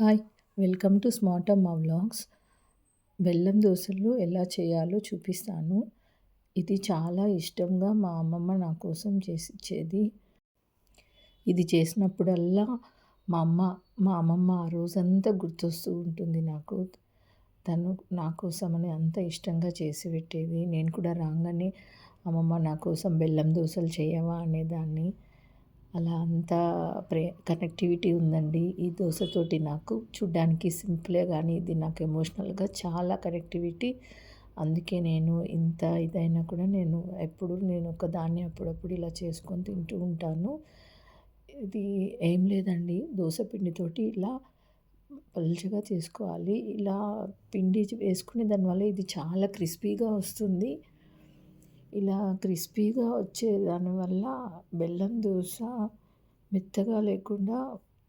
Hi welcome to smart Amma vlogs. బెల్లం దోశలు ఎలా చేయాలో చూపిస్తాను. ఇది చాలా ఇష్టంగా మా అమ్మమ్మ నా కోసం చేసి ఇచ్చేది ఇది చేసినప్పుడల్లా మా అమ్మ మా అమ్మమ్మ ఆ రోజంతా గుర్తొస్తూ ఉంటుంది నాకు. తను నా కోసమని అంత ఇష్టంగా చేసి పెట్టేది. నేను కూడా రాగానే అమ్మమ్మ నా కోసం బెల్లం దోశలు చేయవా? అనేదాన్ని. అలా అంతా ప్రే కనెక్టివిటీ ఉందండి. ఈ దోశతోటి నాకు చూడ్డానికి సింపులే కానీ ఇది నాకు ఎమోషనల్గా చాలా కనెక్టివిటీ అందుకే నేను ఇంత ఇదైనా కూడా నేను ఎప్పుడు నేను ఒక దాన్ని అప్పుడప్పుడు ఇలా చేసుకొని తింటూ ఉంటాను. ఇది ఏం లేదండి. దోశ పిండితోటి ఇలా పలుచగా చేసుకోవాలి. ఇలా పిండి వేసుకునే దానివల్ల ఇది చాలా క్రిస్పీగా వస్తుంది. ఇలా క్రిస్పీగా వచ్చే దానివల్ల బెల్లం దోశ మెత్తగా లేకుండా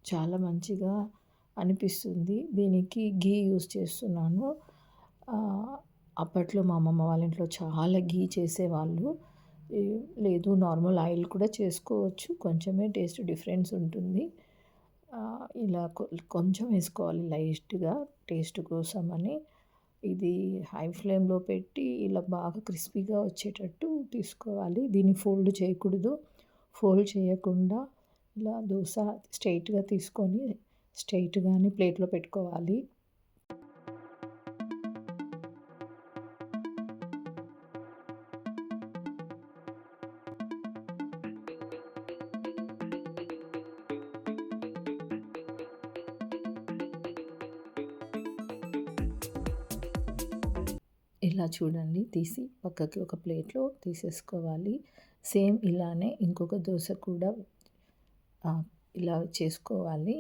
చాలా మంచిగా అనిపిస్తుంది. దీనికి గీ యూస్ చేస్తున్నాను. అప్పట్లో మా అమ్మమ్మ వాళ్ళ ఇంట్లో చాలా గీ చేసేవాళ్ళు. లేదు నార్మల్ ఆయిల్ కూడా చేసుకోవచ్చు. కొంచెమే టేస్ట్ డిఫరెన్స్ ఉంటుంది. ఇలా కొంచెం వేసుకోవాలి లైట్గా టేస్ట్ కోసం అని ఇది హై ఫ్లేమ్లో పెట్టి ఇలా బాగా క్రిస్పీగా వచ్చేటట్టు తీసుకోవాలి. దీన్ని ఫోల్డ్ చేయకూడదు. ఫోల్డ్ చేయకుండా ఇలా దోశ స్ట్రైట్గా తీసుకొని స్ట్రైట్గానే ప్లేట్లో పెట్టుకోవాలి. ఇలా చూడండి. తీసి పక్కకి ఒక ప్లేట్లో తీసేసుకోవాలి. సేమ్ ఇలానే ఇంకొక దోశ కూడా ఇలా చేసుకోవాలి.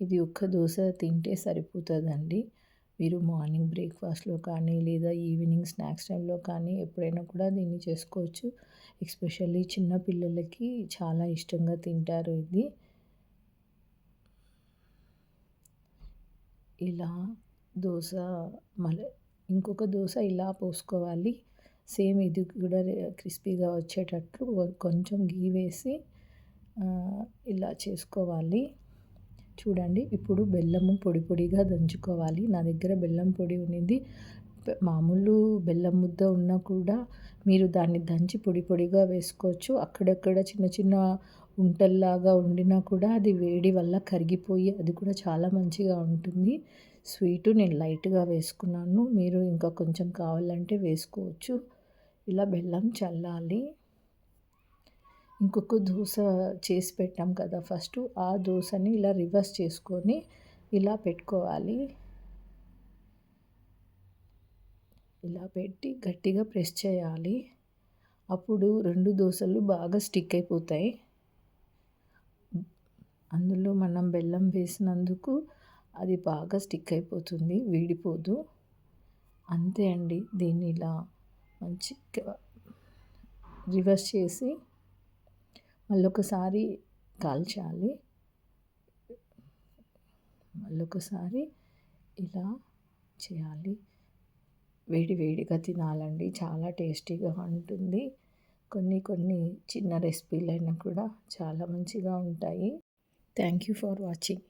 ఇది ఒక్క దోశ తింటే సరిపోతుందండి. మీరు మార్నింగ్ బ్రేక్ఫాస్ట్లో కానీ లేదా ఈవినింగ్ స్నాక్స్ టైంలో కానీ ఎప్పుడైనా కూడా దీన్ని చేసుకోవచ్చు. ఎస్పెషల్లీ చిన్న పిల్లలకి చాలా ఇష్టంగా తింటారు ఇది. ఇలా దోశ మళ్ళీ ఇంకొక దోశ ఇలా పోసుకోవాలి. సేమ్ ఇది కూడా క్రిస్పీగా వచ్చేటట్లు కొంచెం గీ వేసి ఇలా చేసుకోవాలి. చూడండి ఇప్పుడు బెల్లము పొడి పొడిగా దంచుకోవాలి. నా దగ్గర బెల్లం పొడి ఉన్నింది. మామూలు బెల్లం ముద్ద ఉన్నా కూడా మీరు దాన్ని దంచి పొడి పొడిగా వేసుకోవచ్చు. అక్కడక్కడ చిన్న చిన్న ఉంటల్లాగా ఉండినా కూడా అది వేడి వల్ల కరిగిపోయి అది కూడా చాలా మంచిగా ఉంటుంది. స్వీటు నేను లైట్గా వేసుకున్నాను. మీరు ఇంకా కొంచెం కావాలంటే వేసుకోవచ్చు. ఇలా బెల్లం చల్లాలి. ఇంకొక దోశ చేసి పెట్టాం కదా ఫస్ట్. ఆ దోశని ఇలా రివర్స్ చేసుకొని ఇలా పెట్టుకోవాలి. ఇలా పెట్టి గట్టిగా ప్రెస్ చేయాలి. అప్పుడు రెండు దోశలు బాగా స్టిక్ అయిపోతాయి. అందులో మనం బెల్లం వేసినందుకు అది బాగా స్టిక్ అయిపోతుంది వీడిపోదు. అంతే అండి. దీన్ని ఇలా మంచి రివర్స్ చేసి మళ్ళొకసారి కాల్చాలి. మళ్ళొకసారి ఇలా చేయాలి. వేడి వేడిగా తినాలండి. చాలా టేస్టీగా ఉంటుంది. కొన్ని కొన్ని చిన్న రెసిపీలైనా కూడా చాలా మంచిగా ఉంటాయి. Thank you for watching.